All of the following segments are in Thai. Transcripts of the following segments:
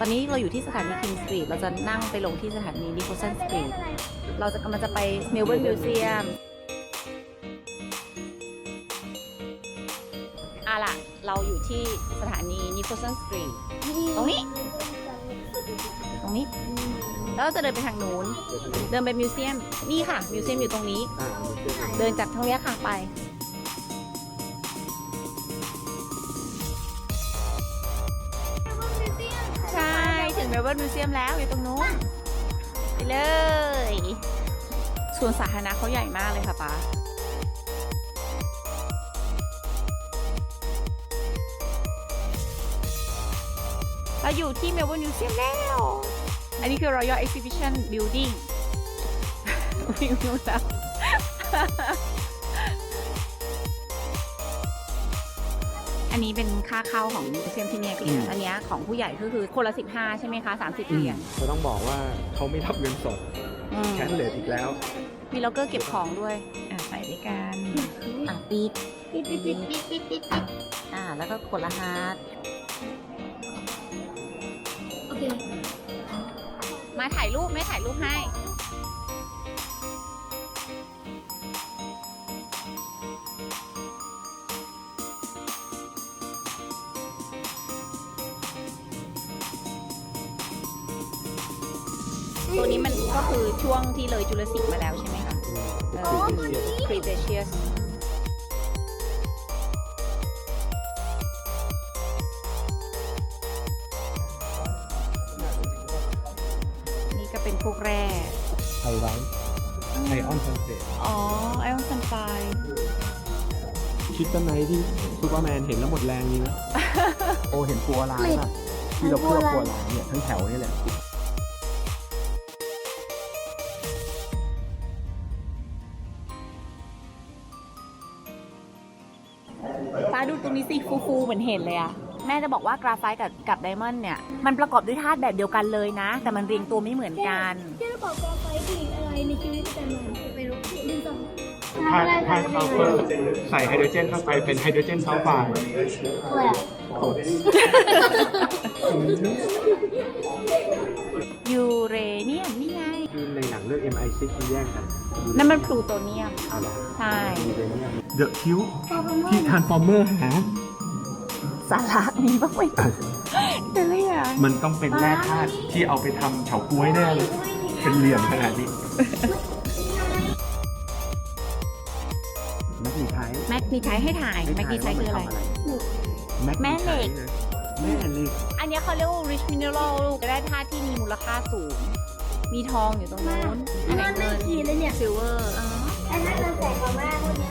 ตอนนี้เราอยู่ที่สถานี King Street เราจะนั่งไปลงที่สถานี Nicholson Street เราจะกำลังจะไป Melbourne Museum อะล่ะ เราอยู่ที่สถานี Nicholson Street ตรงนี้ ตรงนี้ แล้วเราจะเดินไปทางนู้น เดินไปมิวเซียม นี่ค่ะ มิวเซียมอยู่ตรงนี้อ่าเดินจากทางเนี้ยค่ะไป เมเบิร์นมิวเซียมแล้วอยู่ตรงนู้นไปเลยสวนสาธารณะเขาใหญ่มากเลยค่ะป๊าเราอยู่ที่เมลเบิร์นมิวเซียมแล้ว อันนี้คือ Royal Exhibition Building วิวแล้ว อันนี้เป็นค่าเข้าของมิวเซียมที่เนี่ยพี่อันเนี้ยของผู้ใหญ่ก็คือคนละ 15 ใช่ไหมคะ30 เหรียญเราต้องบอกว่าเขาไม่รับเงินสดอืมแคชเลสอีกแล้ว มีล็อกเกอร์เก็บของด้วย อะใส่ด้วยกันอะปีดปิดปิดปิดปิดปิดปิดปิดอะแล้วก็กดรหัสโอเค มาถ่ายรูปไม่ถ่ายรูปให้ ตัวนี้มันก็คือช่วงที่เลยจุลศิลป์มาแล้วใช่ไหมคะเออ Cretaceous นี่ก็เป็นพวกแร่ ไอไว้ไอออนซันเซ็ตอ๋อ ไอออนซันไฟคิดตอนไหนที่ซูเปอร์แมนเห็นแล้วหมดแรงนี้นะ โอเห็นปัวร้ายป่ะที่เราเพื่อปัวร้ายเนี่ยทั้งแถวนี่แหละ ฟ้าดูตรงนี้สิฟูๆเหมือนเห็นเลยอะแม่จะบอกว่ากราไฟต์กับกับไดมอนด์เนี่ย มันประกอบด้วยธาตุแบบเดียวกันเลยนะ แต่มันเรียงตัวไม่เหมือนกัน ที่เราบอกกองไฟคืออะไรในชีวิตประจำวันไม่รู้ดินสอถ้าถ้าซัลเฟอร์ใส่ไฮโดรเจนเข้าไปเป็นไฮโดรเจนซัลไฟด์อรอะยูเรเนียมนี่ไงคือในหนังเรื่อง MI6 มันแยกกันนั่นมันพลูโตเนียมอะไรใช่เดอะคิ วพอประมาที่ณทานฟอร์เมอร์หาสาระมีบ้างไหมเป็นไรอะมันต้องเป็นแร่ธาตุที่เอาไปทำเฉาก๊วยแน่เลยเป็นเหลี่ยมขนาดนี้แมกนีไทส์แม็กมีใช้ให้ถ่ายแม็กมีใช้คืออะไรแม่เหล็กแม่เหล็กอันเนี้ยเขาเรียกว่า rich mineral ลูกได้ธาตุที่มีมูลค่าสูง มีทองอยู่ตรงนู้นอันไหนมันไม่เงินขีดเลยเนี่ยซิลเวอร์อ๋อไอ้นั่นเราใส่ของแม่พวกเนี้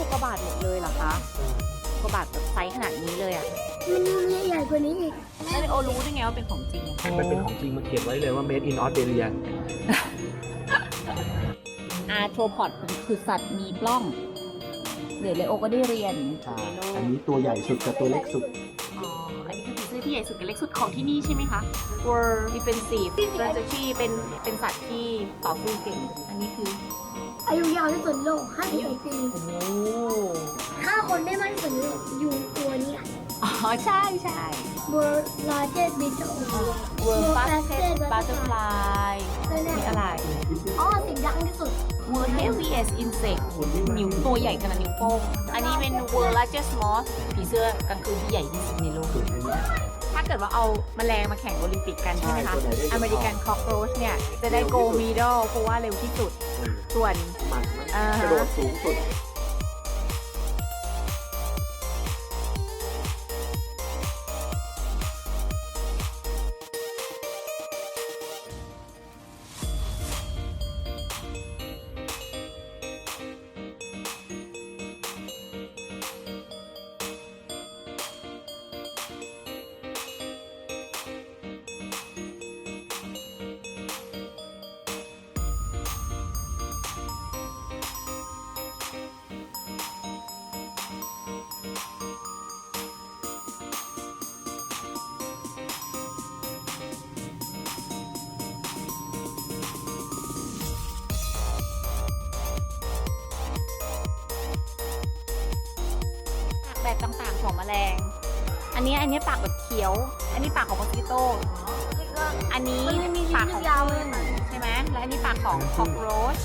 นี่คืออุกกาบาตหมดเลยเหรอคะอุกกาบาตแบบไซส์ขนาดนี้เลยอะมันมีใหญ่กว่านี้อีกแล้วโอรู้ได้ไงว่าเป็นของจริงอะมันเป็นของจริงมันเขียนไว้เลยว่า made in Australia อาร์โทรพอดคือสัตว์มีปล้อง เดี๋ยวเลโอก็ได้เรียนอันนี้ตัวใหญ่สุดกับตัวเล็กสุด ที่ใหญ่สุดกับเล็กสุดของที่นี่ใช่ไหมคะ World Defensive Strategy เป็นเป็นสัตว์ที่ต่อสู้เก่ง อันนี้คือ อายุยาวที่สุดในโลก51ปีโอ้โหฆ่าคนได้มากที่สุดในโลกอยู่ตัวนี้อะอ๋อ ใช่ใช่ World largest beetle World World Fastest Fastest Butterfly แล้วเนี่นี่ยอะไร อ๋อสิ่งดังที่สุด World Heaviest Insect นิ้วตัวใหญ่ขนาดนิ้วโป้ง อันนี้เป็น World Largest Moth ผีเสื้อกลางคืนที่ใหญ่ที่สุดในโลก ถ้าเกิดว่าเอาแมลงมาแข่งโอลิมปิกกันใช่ไหมคะ ใช่ตัวไหนได้อเมริกันคอกโรชเนี่ย จะได้โกลมีดอลเพราะว่าเร็วที่สุด ส่วน มันอ่าฮะ กระโดดสูงสุด แบบต่างๆของแมลง อันนี้อันนี้ปากแบบเขียว อันนี้ปากของมอสกิโต อันนี้ปากของยาวเลยพึ่งใช่ไหม และอันนี้ปากของคอกโรช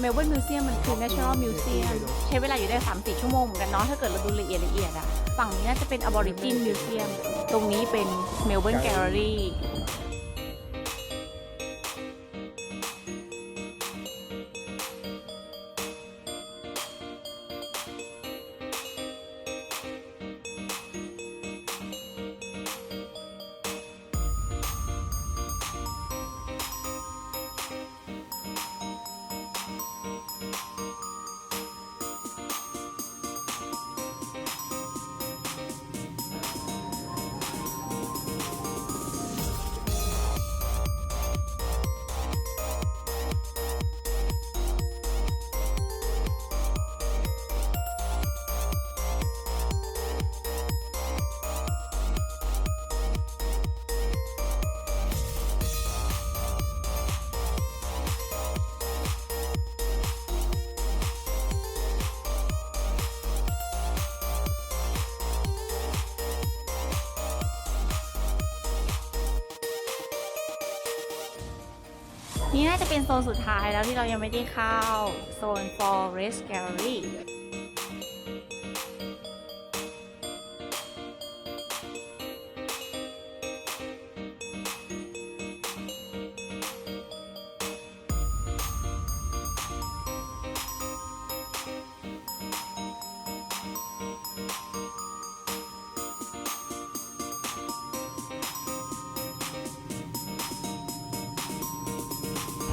เมลเบิร์นมิวเซียมมันคือ Natural Museum ใช้เวลาอยู่ได้ 3-4 ชั่วโมงเหมือนกันเนาะถ้าเกิดเราดูละเอียดละเอียดอะฝั่งนี้น่าจะเป็น Aborigine Museum ตรงนี้เป็น Melbourne Gallery นี่น่าจะเป็นโซนสุดท้ายแล้วที่เรายังไม่ได้เข้า โซน Forest Gallery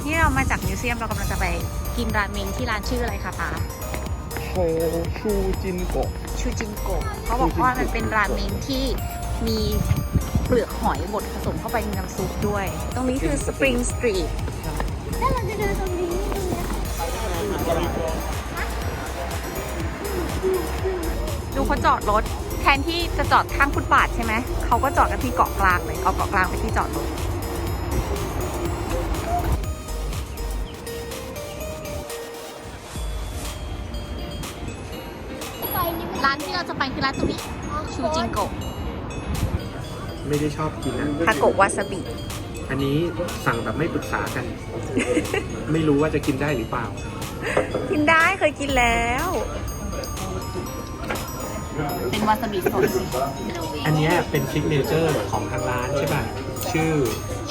นี่เรามาจากมิวเซียมเรากำลังจะไปกินราเมงที่ร้านชื่ออะไรคะป๊าโชชูจินโกะชูจินโกะเขาบอกว่ามันเป็นราเมงที่มีเปลือกหอยบดผสมเข้าไปในน้ำซุปด้วย ตรงนี้คือ Spring Street ถ้าเราจะเดินตรงนี้ตรงเนี้ยดูเขาจอดรถ แทนที่จะจอดข้างฟุตบาทใช่ไหม เขาก็จอดกันที่เกาะกลางเลย เอาเกาะกลางไปนที่จอดรถ ร้านที่เราจะไปคือร้านตรงนี้ชูจินโกะไม่ได้ชอบกินนะทาโกะวาซาบิ อันนี้สั่งแบบไม่ปรึกษากัน ไม่รู้ว่าจะกินได้หรือเปล่า กินได้เคยกินแล้วอเป็นวาซาบิสดอันเนี้ยเป็นซิกเนเจอร์ของทางร้านใช่ป่ะ ชื่อ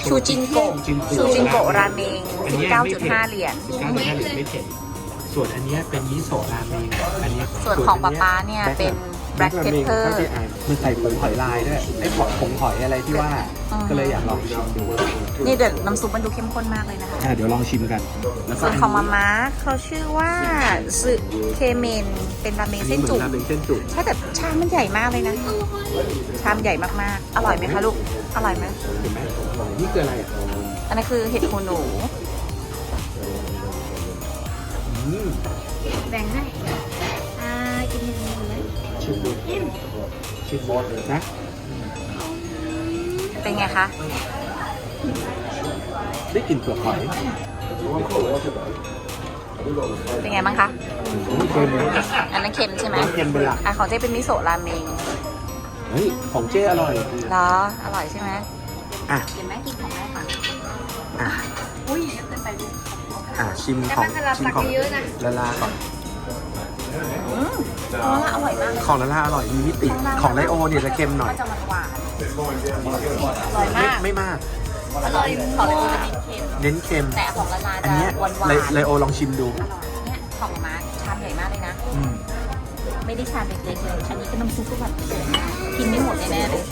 ชูจินโกะจินโกะชูจินโกะราเมงอันเนี้ยไม่ผ็ด19.5 เหรียญ 19.5เหรียญไม่เผ็ด ส่วนอันเนี้ยเป็นมิโซะราเมงอันเนี้ยส่วนของป๊าป๊าเนี่ยเป็น black pepper มันใส่ผงหอยลายด้วยไอ้ผงผงหอยอะไรที่ว่าอืม ก็เลยอยากลองชิมดูนี่เดี๋ยวน้ำซุปมันดูเข้มข้นมากเลยนะคะ อะเดี๋ยวลองชิมกันแล้วก็ส่วนของมาม่าเขาชื่อว่าสึเคเมนเป็นราเมงเส้นจุกราเมงเส้นจุกใช่แต่ชามมันใหญ่มากเลยนะ ชามใหญ่มากๆ อร่อยไหมคะลูก อร่อยไหมเห็นไหมนี่คืออะไรอะอันนั้นคือเห็ดหูหนูอืม แบ่งให้อ่ากินอย่งนี้ไหมชิมดูชิมหมดนะเป็นไงคะ ได้กลิ่นเปลือกหอยเป็นไงบ้างคะเค็มอันนั้นเค็มใช่ไหมเค็มเป็นหลักอะของเจ๊เป็นมิโซะราเมงเฮ้ยของเจ้อร่อยเหรออร่อยใช่ไหมอะกินไหมกินของแม่ก่อนอะอุ้ยเยอะเกินไปดู อะชิมแต่ของมันสลับชิมตักของเยอะนะ ละลาก่อน อืมอ๋อละอร่อยมากเลยของละลาอร่อยมีมิติของไลโอเนี่ยจะเค็มหน่อยก็จะหวานหวานๆอร่อยไม่มาก ไม่มาก อร่อยของเลยจะมีเค็ม เน้นเค็ม แต่ของละลาอันจะเนี้ยหวานหวาไลนไลโอลองชิมดูอร่อยเนี่ยของมาชามใหญ่มากเลยนะ อืมไม่ได้ชามเล็กๆเลย อันนี้ก็น้ำซุปก็แบบใหญ่มากกินไม่หมดแน่ๆเลย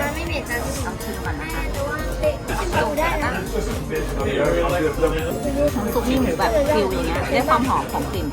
อ่าไม่เผ็นนะต้องชิมก่อนนะคะดูได้นะน้ำซุปนี่หมูแบบฟิวอย่างเงี้ยได้ความหอมของกลิ่น